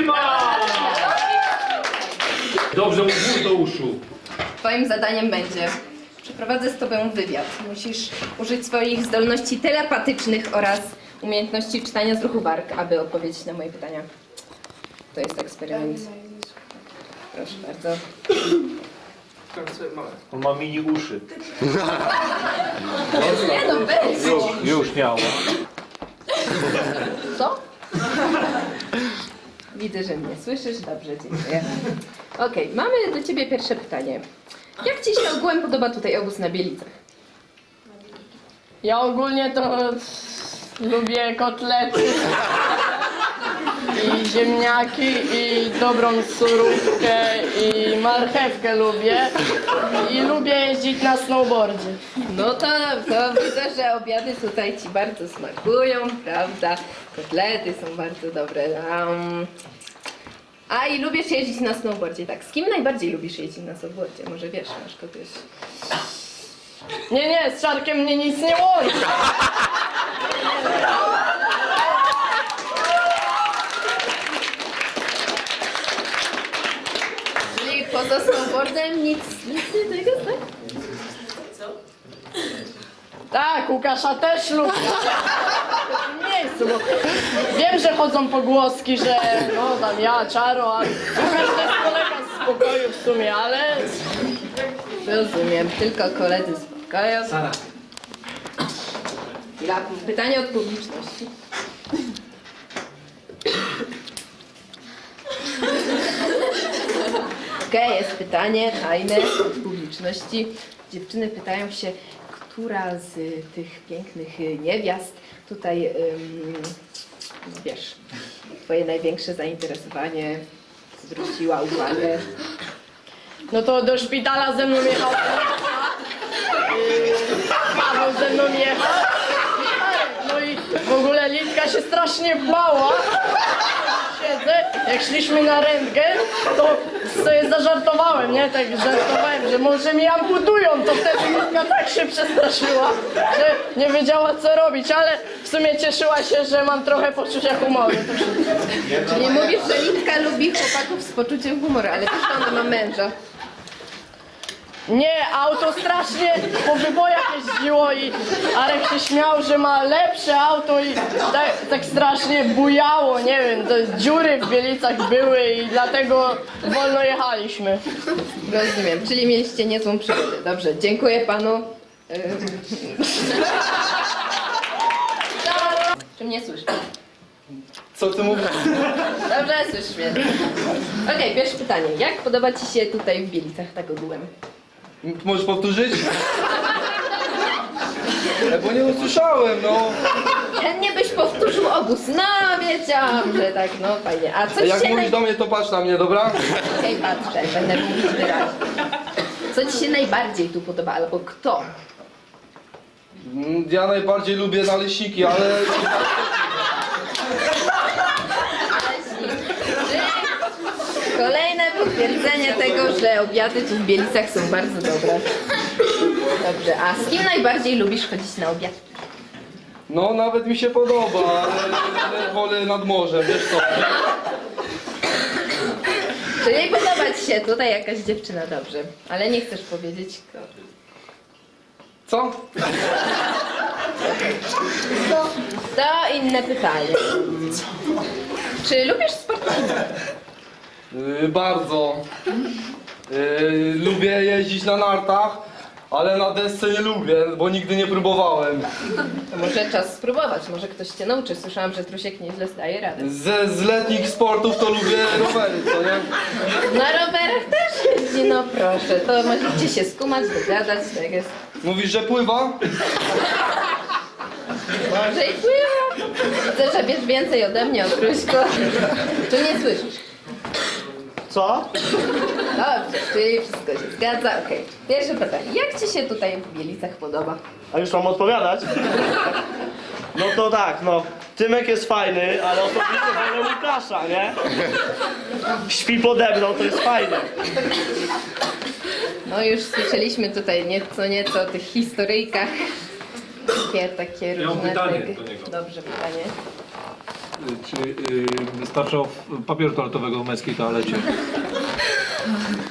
Trzyma! Dobrze, mów do uszu. Twoim zadaniem będzie przeprowadzę z tobą wywiad. Musisz użyć swoich zdolności telepatycznych oraz umiejętności czytania z ruchu warg, aby odpowiedzieć na moje pytania. To jest eksperyment. Proszę bardzo. On ma mini uszy. Nie no, weź! Już, już miała. Co? Widzę, że mnie słyszysz. Dobrze, dziękuję. Okej, mamy do ciebie pierwsze pytanie. Jak ci się ogółem podoba tutaj obóz na Bielicach? Ja ogólnie to lubię kotlety i ziemniaki i dobrą surówkę i marchewkę lubię i lubię jeździć na snowboardzie. No to, to widzę, że obiady tutaj ci bardzo smakują, prawda? Kotlety są bardzo dobre. Um, a i lubisz jeździć na snowboardzie, tak? Z kim najbardziej lubisz jeździć na snowboardzie? Może wiesz, masz kogoś. Nie, nie, z Czarkiem mnie nic nie łączy. nic, nic innego, tak? Tak, Łukasza też lubię. W tym miejscu, bo wiem, że chodzą pogłoski, że no tam ja, Czaro, a Łukasz to jest kolega z pokoju w sumie, ale Rozumiem, tylko koledzy spokoju. Sara. Chwila, pytanie od publiczności. Okej, jest pytanie tajne od publiczności. Dziewczyny pytają się, która z tych pięknych niewiast tutaj, ym, wiesz, twoje największe zainteresowanie zwróciła uwagę. no to do szpitala ze mną jechał. Yy, Paweł ze mną jechał. W ogóle Litka się strasznie bała. Siedzę, jak szliśmy na rentgen, to sobie zażartowałem, nie? Tak żartowałem, że może mi amputują, to wtedy Litka tak się przestraszyła, że nie wiedziała co robić, ale w sumie cieszyła się, że mam trochę poczucia humoru. To. Czyli mówisz, że Litka lubi chłopaków z poczuciem humoru, ale też ona ma męża. Nie, auto strasznie po wybojach jeździło i Arek się śmiał, że ma lepsze auto i tak, tak strasznie bujało, nie wiem, to dziury w Bielicach były i dlatego wolno jechaliśmy. Rozumiem, czyli mieliście niezłą przygodę. Dobrze, dziękuję panu. Czy mnie słyszysz? Co ty mówisz? Dobrze, słyszysz mnie. Okej, pierwsze pytanie. Jak podoba ci się tutaj w Bielicach tak ogółem? Możesz powtórzyć? E, Bo nie usłyszałem, no. Chętnie byś powtórzył obóz. No, wiedziałam, że tak, no fajnie. A coś Jak się... mówisz Naj... do mnie, to patrz na mnie, dobra? Okej, patrzę, będę mówić wyraźnie. Co ci się najbardziej tu podoba, albo kto? Mm, Ja najbardziej lubię naleśniki, ale... Kolejne potwierdzenie tego, że obiady tu w Bielicach są bardzo dobre. Dobrze, a z kim najbardziej lubisz chodzić na obiad? No, nawet mi się podoba, ale, ale wolę nad morzem, wiesz co? Czyli podoba ci się tutaj jakaś dziewczyna, dobrze. Ale nie chcesz powiedzieć kto. Co? To inne pytanie. Czy lubisz sport? Yy, bardzo. Yy, lubię jeździć na nartach, ale na desce nie lubię, bo nigdy nie próbowałem. To może czas spróbować, może ktoś cię nauczy. Słyszałam, że Trusiek nieźle zdaje radę. Ze, z letnich sportów to lubię rowery, co nie? Na rowerach też jeździ, no proszę. To możecie się skumać, dogadać, tak jest. Mówisz, że pływa? Może i pływa. Widzę, że wiesz więcej ode mnie o Truśku. Czy nie słyszysz? Co? Dobrze, czyli wszystko się zgadza, okej. Pierwsze pytanie. Jak ci się tutaj w Bielicach podoba? A już mam odpowiadać? No to tak, no. Tymek jest fajny, ale osobiście wolę Łukasza, nie? Śpi pode mną, to jest fajne. No już słyszeliśmy tutaj nieco, nieco o tych historyjkach. Takie, takie Ja mam różne... pytanie do niego. Dobrze, pytanie. Czy y, wystarcza papieru toaletowego w męskiej toalecie?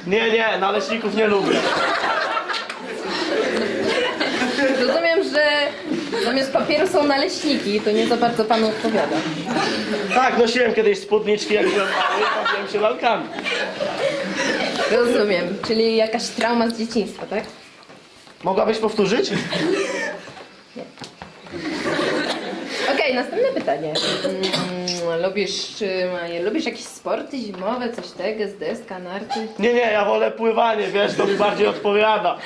Nie, nie, naleśników nie lubię. Rozumiem, że zamiast papieru są naleśniki, to nie za bardzo panu odpowiada. Tak, nosiłem kiedyś spódniczki, jak byłem mały, bawiłem się lalkami. Rozumiem, czyli jakaś trauma z dzieciństwa, tak? Mogłabyś powtórzyć? Okej, następne pytanie. Mm, lubisz, lubisz jakieś sporty zimowe, coś tego, z deska, narty? Nie, nie, ja wolę pływanie, wiesz, to mi bardziej odpowiada.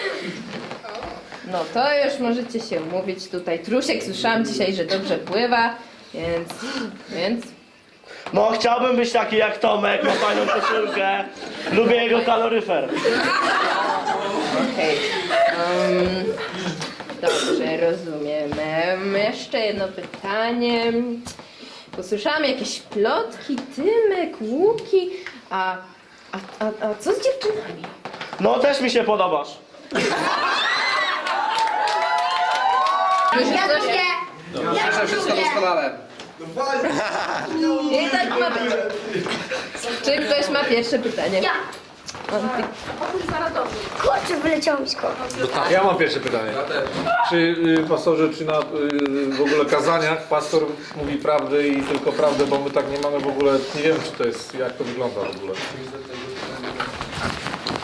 No to już możecie się umówić tutaj. Trusiek słyszałam dzisiaj, że dobrze pływa, więc, więc No, chciałbym być taki jak Tomek, ma fajną koszulkę. Lubię jego kaloryfer. okej. Um, dobrze, rozumiem. Em, jeszcze jedno pytanie. Posłyszałam jakieś plotki, Tymek, Łuki, a, a, a, a co z dziewczynami? No, też mi się podobasz. Słyszysz coś? Słyszę wszystko doskonale. I tak ma być. Czy ktoś ma pierwsze pytanie? Ja. On, ty, Kurczę, wyleciało mi z koła. Ja mam pierwsze pytanie. Czy y, pastorze, czy na y, w ogóle kazaniach pastor mówi prawdę i tylko prawdę, bo my tak nie mamy w ogóle, nie wiem czy to jest, jak to wygląda w ogóle.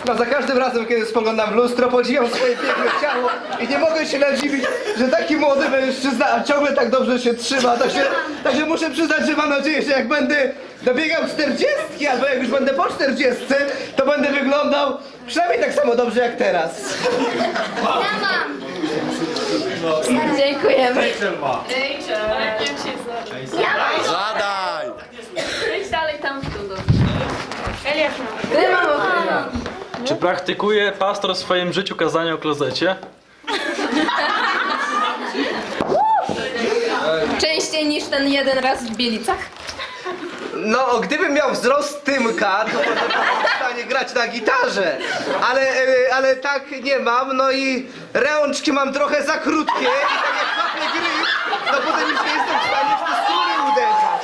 No za każdym razem, kiedy spoglądam w lustro, podziwiam swoje piękne ciało i nie mogę się nadziwić, że taki młody mężczyzna a ciągle tak dobrze się trzyma. Także, także muszę przyznać, że mam nadzieję, że jak będę dobiegał 40 albo jak już będę po 40, to będę wyglądał przynajmniej tak samo dobrze jak teraz. Ja mam. dziękujemy. Zadaj! Ty mam. Czy praktykuje pastor w swoim życiu kazania o klozecie? Częściej niż ten jeden raz w Bielicach? No, gdybym miał wzrost Tymka, to byłem w stanie grać na gitarze. Ale, e, ale tak nie mam, no i rączki mam trochę za krótkie i tak jak łapię gry, to potem już nie jestem w stanie w te struny uderzać.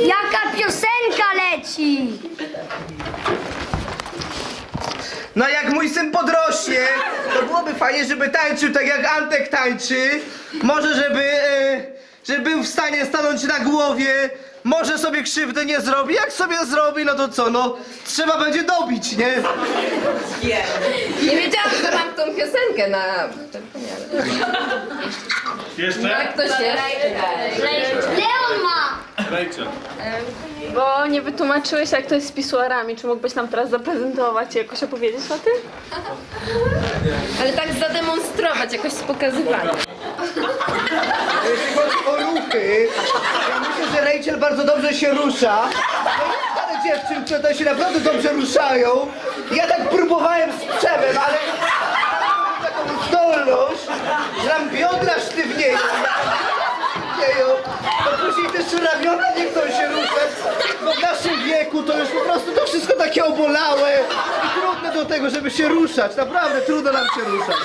Jaka piosenka leci? No jak mój syn podrośnie, to byłoby fajnie, żeby tańczył tak jak Antek tańczy. Może żeby, e, żeby był w stanie stanąć na głowie. Może sobie krzywdy nie zrobi. Jak sobie zrobi, no to co, no trzeba będzie dobić, nie? Nie wiedziałam, że mam tą piosenkę na. Jeszcze? Jak ktoś jeszcze? Leon ma. Bo nie wytłumaczyłeś, jak to jest z pisuarami. Czy mógłbyś nam teraz zaprezentować i jakoś opowiedzieć o tym? Ale tak zademonstrować, jakoś z pokazywania. Jeśli chodzi o ruchy, ja myślę, że Rachel bardzo dobrze się rusza. No i parę dziewczyn, które to się naprawdę dobrze ruszają. Ja tak próbowałem z Przemem, ale mam taką zdolność, że nam biodra sztywnieją. Sztywnieją. To później też ramiona nie chcą się ruszać. Bo w naszym wieku to już po prostu to wszystko takie obolałe i trudne do tego, żeby się ruszać. Naprawdę trudno nam się ruszać.